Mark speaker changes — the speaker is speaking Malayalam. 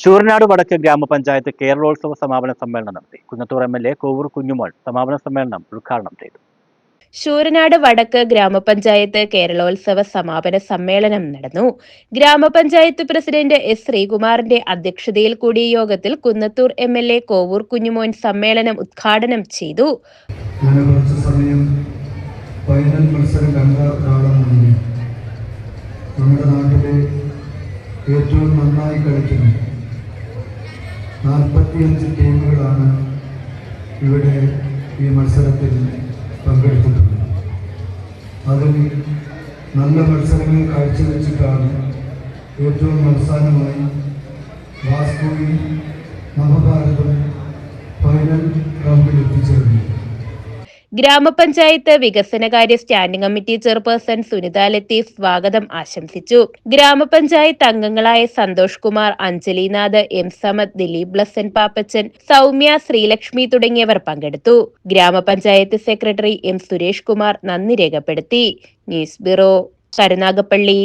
Speaker 1: ശൂരനാട് വടക്ക് ഗ്രാമപഞ്ചായത്ത് കേരളോത്സവ സമാപന സമ്മേളനം നടത്തി. Kunnathur M L A Kovoor Kunjumol സമാപന സമ്മേളനം ഉദ്ഘാടനം ചെയ്തു.
Speaker 2: ശൂരനാട് വടക്ക് ഗ്രാമപഞ്ചായത്ത് കേരളോത്സവ സമാപന സമ്മേളനം നടന്നു. ഗ്രാമപഞ്ചായത്ത് പ്രസിഡന്റ് എസ് ശ്രീകുമാറിന്റെ അധ്യക്ഷതയിൽ കൂടിയ യോഗത്തിൽ Kunnathur M L A Kovoor Kunjumon സമ്മേളനം ഉദ്ഘാടനം ചെയ്തു.
Speaker 3: ഞാൻ കുറച്ച് സമയം ഫൈനൽ മത്സരം കണ്ട ഒരാളാണ് നമ്മുടെ നാട്ടിലെ ഏറ്റവും നന്നായി കളിക്കുന്ന നാൽപ്പത്തിയഞ്ച് ടീമുകളാണ് ഇവിടെ ഈ മത്സരത്തിൽ പങ്കെടുത്തിട്ടുള്ളത്. അതിൽ നല്ല മത്സരങ്ങൾ കാഴ്ചവെച്ചിട്ടാണ് ഏറ്റവും അവസാനമായി വാസ്കോയും നവഭാരതം
Speaker 2: ഗ്രാമപഞ്ചായത്ത് വികസനകാര്യ standing committee chairperson Sunitha Latheef സ്വാഗതം ആശംസിച്ചു. ഗ്രാമപഞ്ചായത്ത് അംഗങ്ങളായ സന്തോഷ് കുമാർ അഞ്ജലിനാഥ് എം സമദ് ദിലീപ് ബ്ലസൻ പാപ്പച്ചൻ സൗമ്യ ശ്രീലക്ഷ്മി തുടങ്ങിയവർ പങ്കെടുത്തു. ഗ്രാമപഞ്ചായത്ത് സെക്രട്ടറി എം സുരേഷ് കുമാർ നന്ദി രേഖപ്പെടുത്തി. News bureau Karunagappally.